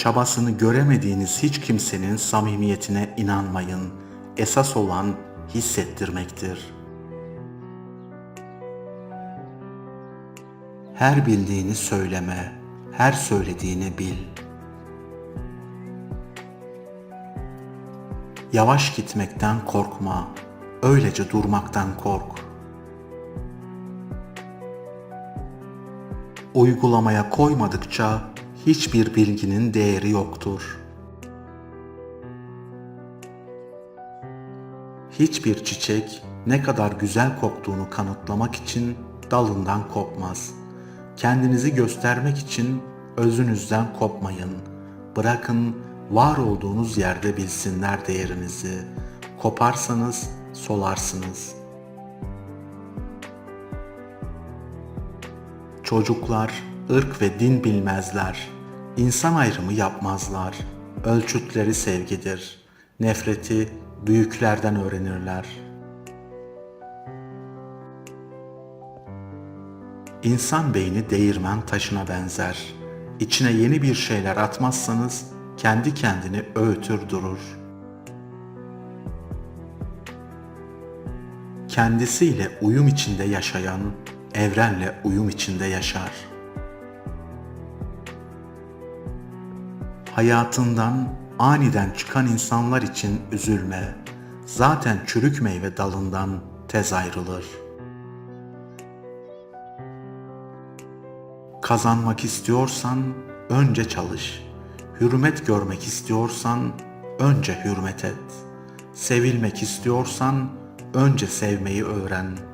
Çabasını göremediğiniz hiç kimsenin samimiyetine inanmayın. Esas olan hissettirmektir. Her bildiğini söyleme, her söylediğini bil. Yavaş gitmekten korkma, öylece durmaktan kork. Uygulamaya koymadıkça hiçbir bilginin değeri yoktur. Hiçbir çiçek ne kadar güzel koktuğunu kanıtlamak için dalından kopmaz. Kendinizi göstermek için özünüzden kopmayın. Bırakın var olduğunuz yerde bilsinler değerinizi. Koparsanız solarsınız. Çocuklar ırk ve din bilmezler. İnsan ayrımı yapmazlar. Ölçütleri sevgidir. Nefreti büyüklerden öğrenirler. İnsan beyni değirmen taşına benzer. İçine yeni bir şeyler atmazsanız kendi kendini öğütür durur. Kendisiyle uyum içinde yaşayan evrenle uyum içinde yaşar. Hayatından aniden çıkan insanlar için üzülme. Zaten çürük meyve dalından tez ayrılır. Kazanmak istiyorsan önce çalış. Hürmet görmek istiyorsan önce hürmet et. Sevilmek istiyorsan önce sevmeyi öğren.''